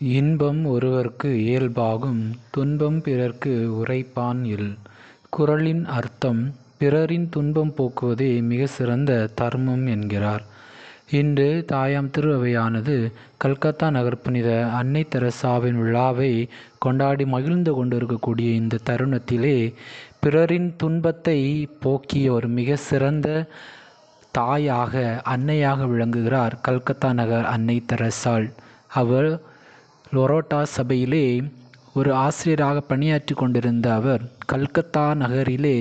இன்பம் ஒருவர்க்கு இயல்பாகும் துன்பம் பிறர்க்கு உரைப்பான் இல். குறளின் அர்த்தம் பிறரின் துன்பம் போக்குவதே மிகச் சிறந்த தர்மம் என்கிறார். இன்று தாயாம் திருவையானது கல்கத்தா நகர் புனித அன்னை தெரசாவின் விழாவை கொண்டாடி மகிழ்ந்து கொண்டிருக்கக்கூடிய இந்த தருணத்திலே பிறரின் துன்பத்தைப் போக்கிய ஒரு மிகச் சிறந்த தாயாக அன்னையாக விளங்குகிறார் கல்கத்தா நகர் அன்னை தெரசாள். அவர் லொரோட்டா சபையிலே ஒரு ஆசிரியராக பணியாற்றிக் கொண்டிருந்த அவர் கல்கத்தா நகரிலே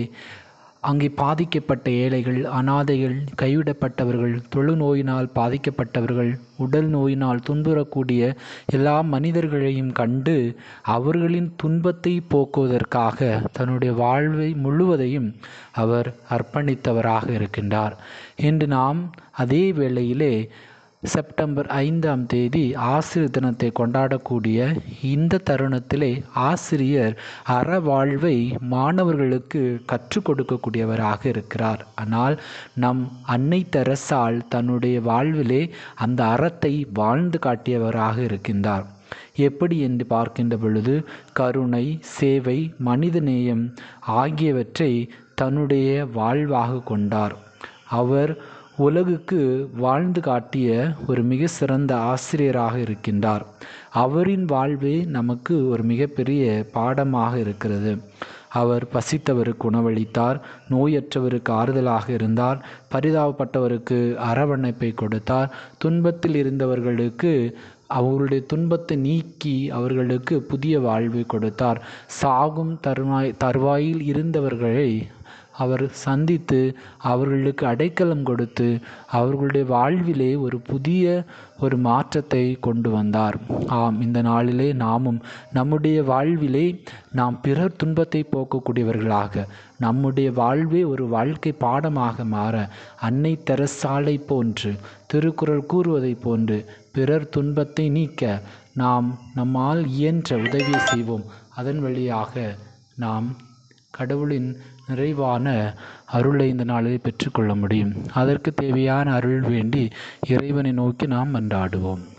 அங்கே பாதிக்கப்பட்ட ஏழைகள், அனாதைகள், கைவிடப்பட்டவர்கள், தொழுநோயினால் பாதிக்கப்பட்டவர்கள், உடல் நோயினால் துன்புறக்கூடிய எல்லா மனிதர்களையும் கண்டு அவர்களின் துன்பத்தை போக்குவதற்காக தன்னுடைய வாழ்வை முழுவதையும் அவர் அர்ப்பணித்தவராக இருக்கின்றார். இன்று நாம் அதே வேளையிலே செப்டம்பர் ஐந்தாம் தேதி ஆசிரியர் தினத்தை கொண்டாடக்கூடிய இந்த தருணத்திலே ஆசிரியர் அறவாழ்வை மாணவர்களுக்கு கற்றுக் கொடுக்கக்கூடியவராக இருக்கிறார். ஆனால் நம் அன்னை தெரசால் தன்னுடைய வாழ்விலே அந்த அறத்தை வாழ்ந்து காட்டியவராக இருக்கின்றார். எப்படி என்று பார்க்கின்ற பொழுது கருணை, சேவை, மனிதநேயம் ஆகியவற்றை தன்னுடைய வாழ்வாகக் கொண்டார். அவர் உலகுக்கு வாழ்ந்து காட்டிய ஒரு மிக சிறந்த ஆசிரியராக இருக்கின்றார். அவரின் வாழ்வே நமக்கு ஒரு மிகப்பெரிய பாடமாக இருக்கிறது. அவர் பசித்தவருக்கு உணவளித்தார், நோயற்றவருக்கு ஆறுதலாக இருந்தார், பரிதாபப்பட்டவருக்கு அரவணைப்பை கொடுத்தார், துன்பத்தில் இருந்தவர்களுக்கு அவர்களுடைய துன்பத்தை நீக்கி அவர்களுக்கு புதிய வாழ்வை கொடுத்தார். சாகும் தருவாய் தருவாயில் இருந்தவர்களை அவர் சந்தித்து அவர்களுக்கு அடைக்கலம் கொடுத்து அவர்களுடைய வாழ்விலே ஒரு புதிய ஒரு மாற்றத்தை கொண்டு வந்தார். ஆம் இந்த நாளிலே நாமும் நம்முடைய வாழ்விலே நாம் பிறர் துன்பத்தைப் போக்கக்கூடியவர்களாக நம்முடைய வாழ்வே ஒரு வாழ்க்கை பாடமாக மாற அன்னை தெரசாளைப் போன்று திருக்குறள் கூறுவதைப் போன்று பிறர் துன்பத்தை நீக்க நாம் நம்மால் இயன்ற உதவியை செய்வோம். அதன் வழியாக நாம் கடவுளின் நிறைவான அருளை இந்த நாளில் பெற்றுக்கொள்ள முடியும். அதற்குத் தேவையான அருள் வேண்டி இறைவனை நோக்கி நாம் மன்றாடுவோம்.